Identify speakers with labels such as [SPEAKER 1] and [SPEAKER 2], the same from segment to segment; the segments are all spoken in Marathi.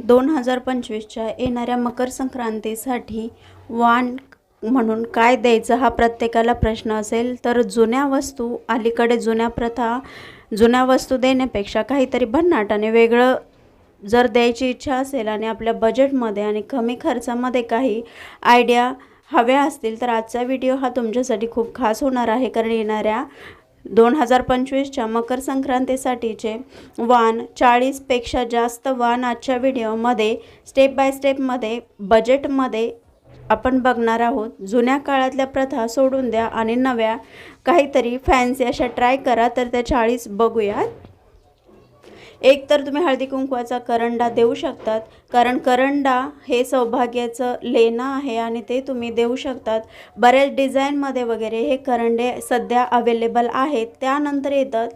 [SPEAKER 1] दोन हजार पंचवीसच्या येणाऱ्या मकर संक्रांतीसाठी वाण म्हणून काय द्यायचं हा प्रत्येकाला प्रश्न असेल तर जुन्या वस्तू अलीकडे जुन्या प्रथा जुन्या वस्तू देण्यापेक्षा काहीतरी भन्नाट आणि वेगळं जर द्यायची इच्छा असेल आणि आपल्या बजेटमध्ये आणि कमी खर्चामध्ये काही आयडिया हव्या असतील तर आजचा व्हिडिओ हा तुमच्यासाठी खूप खास होणार आहे. कारण येणाऱ्या दोन हजार पंचवीसच्या मकर संक्रांतीसाठीचे वाण चाळीसपेक्षा जास्त वाण आजच्या व्हिडिओमध्ये स्टेप बाय स्टेपमध्ये बजेटमध्ये आपण बघणार आहोत. जुन्या काळातल्या प्रथा सोडून द्या आणि नव्या काहीतरी फॅन्सी अशा ट्राय करा तर त्या चाळीस बघूयात. एक तर तुम्ही हळदी कुंकवाचा करंडा देऊ शकतात कारण करंडा हे सौभाग्याचं लेणं आहे आणि ते तुम्ही देऊ शकतात. बऱ्याच डिझाईनमध्ये वगैरे हे करंडे सध्या अवेलेबल आहेत. त्यानंतर येतात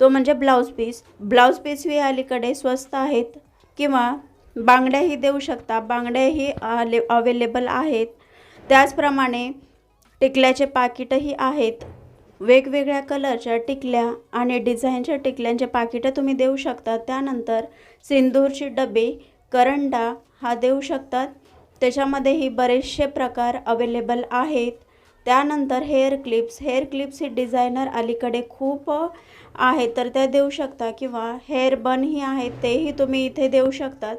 [SPEAKER 1] तो म्हणजे ब्लाऊज पीस. ब्लाऊज पीसही अलीकडे स्वस्त आहेत किंवा बांगड्याही देऊ शकता. बांगड्याही आले अवेलेबल आहेत. त्याचप्रमाणे टिकल्याचे पाकिटही आहेत. वेगवेगळ्या कलरच्या टिकल्या आणि डिझाईनच्या टिकल्यांचे पाकिटं तुम्ही देऊ शकता. त्यानंतर सिंदूरची डबे करंडा हा देऊ शकतात. त्याच्यामध्येही बरेचसे प्रकार अवेलेबल आहेत. त्यानंतर हेअर क्लिप्स हेअर क्लिप्स ही डिझायनर अलीकडे खूप आहेत तर त्या देऊ शकता किंवा हेअर बनही आहेत तेही तुम्ही इथे देऊ शकतात.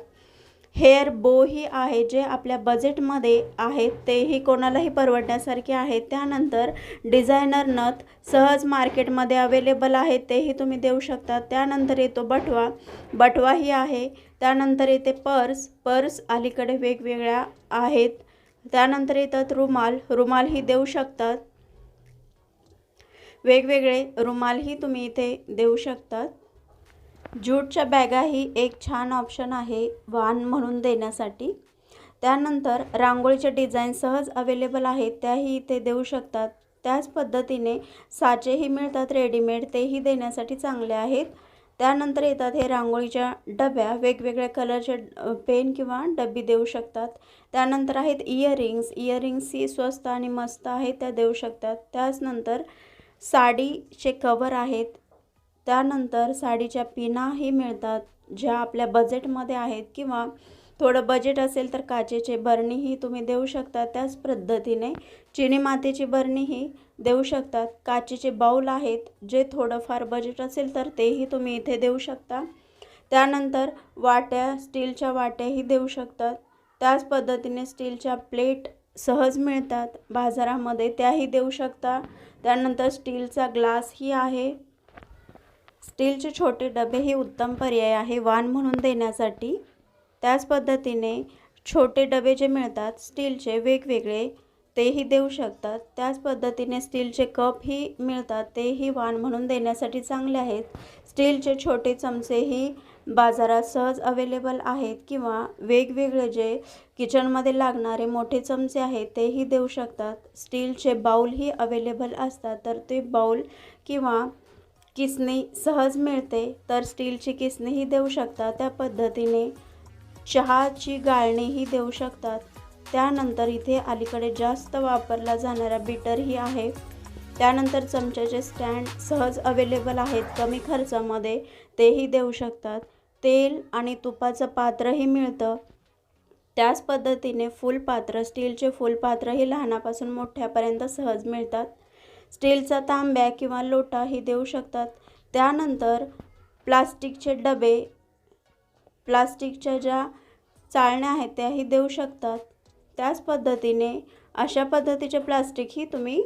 [SPEAKER 1] हेअर बोही आहे जे आपल्या बजेटमध्ये आहेत तेही कोणालाही परवडण्यासारखे आहेत त्यानंतर डिझायनर नथ सहज मार्केटमध्ये अवेलेबल आहेत तेही तुम्ही देऊ शकता. त्यानंतर येतो बटवा. बटवाही आहे. त्यानंतर येते पर्स. पर्स अलीकडे वेगवेगळ्या आहेत. त्यानंतर येतात रुमाल. रुमालही देऊ शकतात वेगवेगळे रुमालही तुम्ही इथे देऊ शकतात ज्यूटच्या बॅगाही एक छान ऑप्शन आहे वाण म्हणून देण्यासाठी. त्यानंतर रांगोळीच्या डिझाईन सहज अवेलेबल आहेत त्याही इथे देऊ शकतात. त्याच पद्धतीने साचेही मिळतात रेडीमेड तेही देण्यासाठी चांगले आहेत. त्यानंतर येतात हे रांगोळीच्या डब्या वेगवेगळ्या कलरचे पेन किंवा डबी देऊ शकतात. त्यानंतर आहेत इयरिंग्स इयरिंग्सही स्वस्त आणि मस्त आहेत त्या देऊ शकतात. त्याचनंतर साडीचे कवर आहेत त्यानंतर साडीच्या पिनाही मिळतात ज्या आपल्या बजेटमध्ये आहेत किंवा थोडं बजेट असेल तर काचेचे बरणीही तुम्ही देऊ शकता. त्याच पद्धतीने चिनी मातीची बरणीही देऊ शकतात काचेचे बाऊल आहेत जे थोडंफार बजेट असेल तर तेही तुम्ही इथे देऊ शकता. त्यानंतर वाट्या स्टीलच्या वाट्याही देऊ शकतात त्याच पद्धतीने स्टीलच्या प्लेट सहज मिळतात. बाजारामध्ये त्याही देऊ शकता. त्यानंतर स्टीलचा ग्लासही आहे. स्टीलचे छोटे डबे हे उत्तम पर्याय आहे वाण म्हणून देण्यासाठी. त्याच पद्धतीने छोटे डबे जे मिळतात स्टीलचे वेगवेगळे तेही देऊ शकतात. त्याच पद्धतीने स्टीलचे कपही मिळतात तेही वाण म्हणून देण्यासाठी चांगले आहेत. स्टीलचे छोटे चमचेही बाजारात सहज अवेलेबल आहेत किंवा वेगवेगळे जे किचनमध्ये लागणारे मोठे चमचे आहेत तेही देऊ शकतात. स्टीलचे बाऊलही अवेलेबल असतात तर ते बाऊल किंवा किसणी सहज मिळते तर स्टीलची किसणीही देऊ शकता त्या पद्धतीने चहाची गाळणीही देऊ शकतात. त्यानंतर इथे अलीकडे जास्त वापरला जाणारा बीटरही आहे. त्यानंतर चमच्याचे स्टँड सहज अवेलेबल आहेत. कमी खर्चामध्ये तेही देऊ शकतात. तेल आणि तुपाचं पात्रही मिळतं. त्याच पद्धतीने फुलपात्र स्टीलचे फुलपात्रही लहानापासून मोठ्यापर्यंत सहज मिळतात. स्टीलचा तांब्या किंवा लोटाही देऊ शकतात. त्यानंतर प्लास्टिकचे डबे प्लास्टिकच्या ज्या चाळण्या आहेत त्याही देऊ शकतात. त्याच पद्धतीने अशा पद्धतीचे प्लास्टिकही तुम्ही